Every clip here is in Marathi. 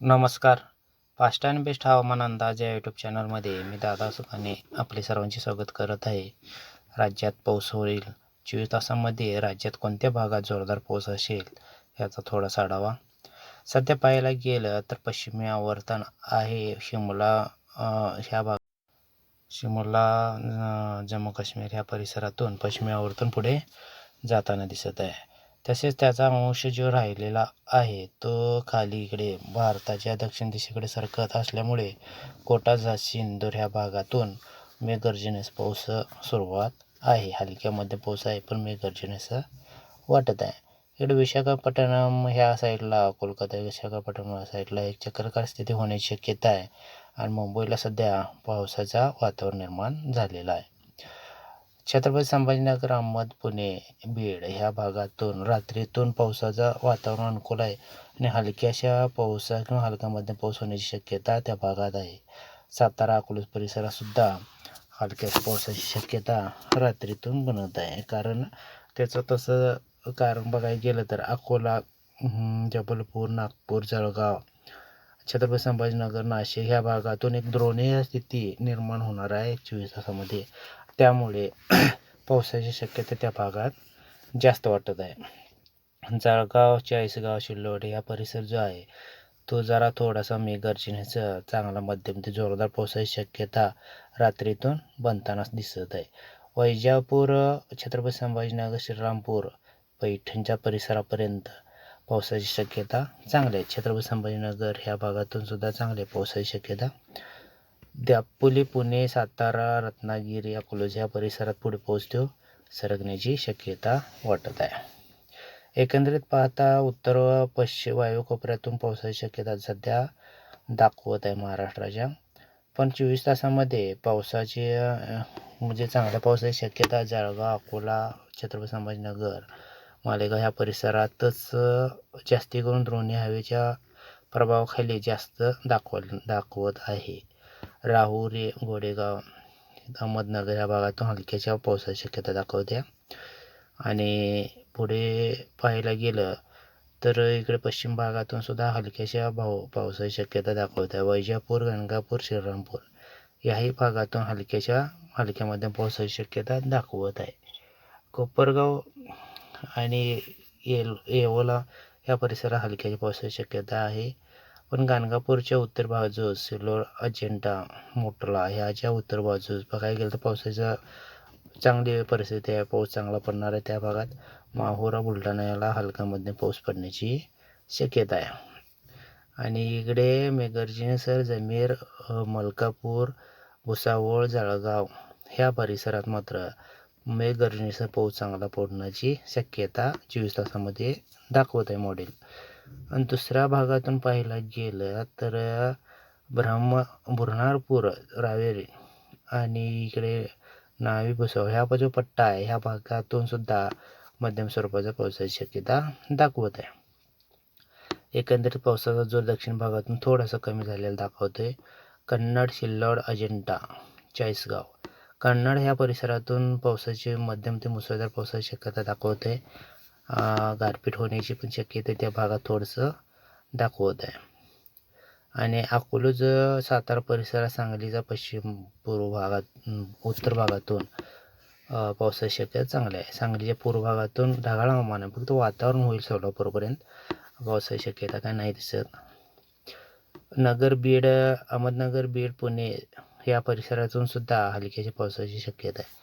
नमस्कार. फास्ट अँड बेस्ट हवामान अंदाज या यूट्यूब चॅनलमध्ये मी दादा सुखाने आपले सर्वांचे स्वागत करत आहे. राज्यात पाऊस होईल. चोवीस तासांमध्ये राज्यात कोणत्या भागात जोरदार पाऊस असेल याचा थोडासा आढावा. सध्या पाहायला गेलं तर पश्चिमी आवर्तन आहे शिमला ह्या भाग शिमला जम्मू काश्मीर ह्या परिसरातून पश्चिमी आवर्तन पुढे जाताना दिसत आहे. तसेच त्याचा अंश जो राहिलेला आहे तो खाली इकडे भारताच्या दक्षिण दिशेकडे सरकत असल्यामुळे कोटा झाशी इंदोर ह्या भागातून मेघगर्जनेस पाऊस सुरुवात आहे. हलक्या मध्ये पाऊस आहे पण मेघगर्जनेस वाटत आहे. इकडे विशाखापट्टणम ह्या साईडला कोलकाता विशाखापट्टणम ह्या साईडला एक चक्रकार स्थिती होण्याची शक्यता आहे. आणि मुंबईला सध्या पावसाचा वातावरण निर्माण झालेला आहे. छत्रपती संभाजीनगर अहमद पुणे बीड ह्या भागातून रात्रीतून पावसाचं वातावरण अनुकूल आहे आणि हलक्याशा पावसा किंवा हलका मध्यम पाऊस होण्याची शक्यता त्या भागात आहे. सातारा अकोला परिसरातसुद्धा हलक्या पावसाची शक्यता रात्रीतून बनत आहे. कारण त्याचं तसं कारण बघायला गेलं तर अकोला जबलपूर नागपूर जळगाव छत्रपती संभाजीनगर नाशिक ह्या भागातून एक द्रोणीय स्थिती निर्माण होणार आहे चोवीस तासामध्ये. त्यामुळे पावसाची शक्यता त्या भागात जास्त वाटत आहे. जळगाव चाळीसगाव शिल्लोड हा परिसर जो आहे तो जरा थोडासा मेघगर्जनेचं चांगला मध्यम ते जोरदार पावसाची शक्यता रात्रीतून बनतानाच दिसत आहे. वैजापूर छत्रपती संभाजीनगर श्रीरामपूर पैठणच्या परिसरापर्यंत पावसाची शक्यता चांगली आहे. छत्रपती संभाजीनगर ह्या भागातून सुद्धा चांगली आहे. पावसाची शक्यता दापोली पुणे सातारा रत्नागिरी अकोलोज ह्या परिसरात पुढे पोहोचतो. सरकण्याची शक्यता वाटत आहे. एकंदरीत पाहता उत्तर व पश्चिम वायू कोपऱ्यातून पावसाची शक्यता सध्या दाखवत आहे महाराष्ट्राच्या. पण चोवीस तासामध्ये पावसाची म्हणजे चांगल्या पावसाची शक्यता जळगाव अकोला छत्रपती संभाजीनगर मालेगाव ह्या परिसरातच जास्ती करून द्रोणी हवेच्या प्रभावाखाली जास्त दाखव दाखवत आहे. राहुरी गोडेगाव अहमदनगर या भागातून हलक्याच्या पावसाची शक्यता दाखवते. आणि पुढे पाहायला गेलं तर इकडे पश्चिम भागातून सुद्धा हलक्याच्या भाव पावसाची शक्यता दाखवते. वैजापूर गणगापूर श्रीरामपूर याही भागातून हलक्याच्या हलक्यामध्ये पावसाची शक्यता दाखवत आहे. कोपरगाव आणि येल येवला या परिसरात हलक्याच्या पावसाची शक्यता आहे. पण गाणगापूरच्या उत्तर बाजूस सिल्लोड अजिंठा मोटला ह्याच्या उत्तर बाजूस बघायला गेलं तर पावसाचा चांगली परिस्थिती आहे. पाऊस चांगला पडणार आहे त्या भागात. माहुरा बुलढाणा याला हलका पाऊस पडण्याची शक्यता आहे. आणि इकडे मेघर्जनेसर जमीर मलकापूर भुसावळ जळगाव ह्या परिसरात मात्र मेघगर्जनेसर पाऊस चांगला पडण्याची शक्यता चोवीस तासामध्ये दाखवत आहे मॉडेल आणि दुसऱ्या भागातून पाहायला गेलं तर ब्रह्म बुरणारपूर रावेरी आणि इकडे नावी भुसावळ. ह्या जो पट्टा आहे ह्या भागातून सुद्धा मध्यम स्वरूपाचा पावसाची शक्यता दाखवत आहे. एकंदरीत पावसाचा जोर दक्षिण भागातून थोडासा कमी झालेला दाखवतोय कन्नड शिल्लोड अजिंठा चाळीसगाव. कन्नड ह्या परिसरातून पावसाची मध्यम ते मुसळधार पावसाची शक्यता दाखवते गारपीट होण्याची पण शक्यता त्या भागात थोडंसं दाखवत आहे. आणि अकोलूज सातारा परिसरात सांगलीचा पश्चिम पूर्व भागात उत्तर भागातून पावसाची शक्यता चांगली आहे. सांगलीच्या पूर्व भागातून ढगाळ हवामान आहे. फक्त वातावरण होईल सोलापूरपर्यंत. पावसाची शक्यता काय नाही दिसत. नगर बीड अहमदनगर बीड पुणे या परिसरातून सुद्धा हलक्याच्या पावसाची शक्यता आहे.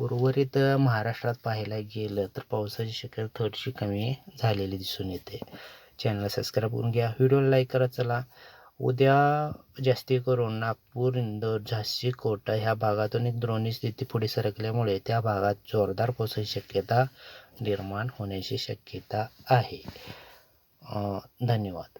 उर्वरित महाराष्ट्रात पाहायला गेलं तर पावसाची शक्यता थोडीशी कमी झालेली दिसून येते. चॅनलला सबस्क्राईब करून घ्या. व्हिडिओला लाईक करा. चला. उद्या जास्ती करून नागपूर इंदोर झाशी कोटा ह्या भागातून एक द्रोणी स्थिती पुढे सरकल्यामुळे त्या भागात जोरदार पावसाची शक्यता निर्माण होण्याची शक्यता आहे. धन्यवाद.